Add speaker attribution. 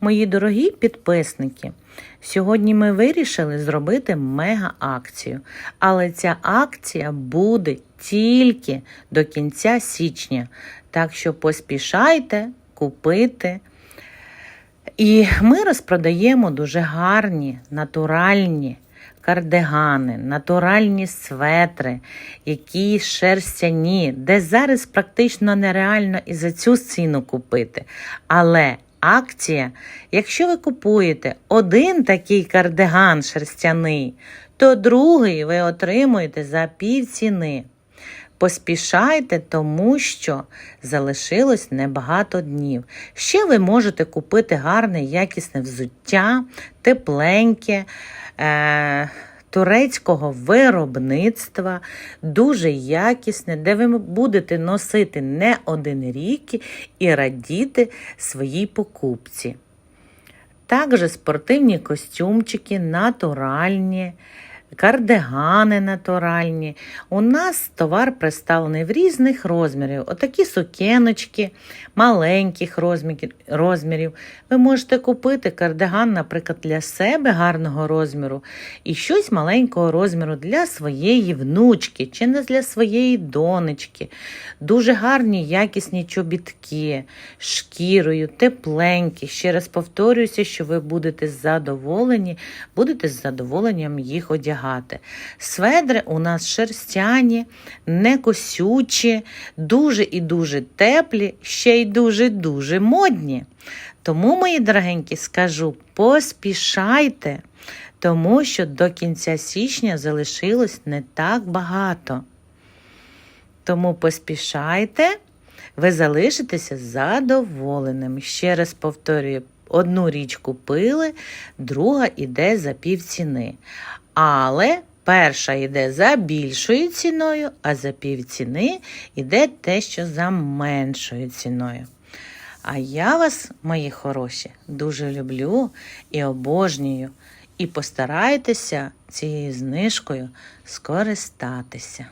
Speaker 1: Мої дорогі підписники, сьогодні ми вирішили зробити мега-акцію, але ця акція буде тільки до кінця січня. Так що поспішайте купити. І ми розпродаємо дуже гарні, натуральні кардигани, натуральні светри, які шерстяні, де зараз практично нереально і за цю ціну купити. Але акція, якщо ви купуєте один такий кардиган шерстяний, то другий ви отримуєте за пів ціни. Поспішайте, тому що залишилось небагато днів. Ще ви можете купити гарне, якісне взуття, тепленьке, е- турецького виробництва, дуже якісне, де ви будете носити не один рік і радіти своїй покупці. Також спортивні костюмчики натуральні, кардигани натуральні. У нас товар представлений в різних розмірів. Отакі сукеночки маленьких розмірів-. Ви можете купити кардиган, наприклад, для себе гарного розміру і щось маленького розміру для своєї внучки чи не для своєї донечки. Дуже гарні, якісні чобітки, шкірою, тепленькі. Ще раз повторююся, що ви будете задоволені, будете з задоволенням їх одягати. Сведри у нас шерстяні, не косючі, дуже і дуже теплі, ще й дуже-дуже модні. Тому, мої дорогенькі, скажу, поспішайте, тому що до кінця січня залишилось не так багато. Тому поспішайте, ви залишитеся задоволеними. Ще раз повторюю, одну річ купили, друга йде за півціни. Але перша йде за більшою ціною, а за півціни йде те, що за меншою ціною. А я вас, мої хороші, дуже люблю і обожнюю. І постарайтеся цією знижкою скористатися.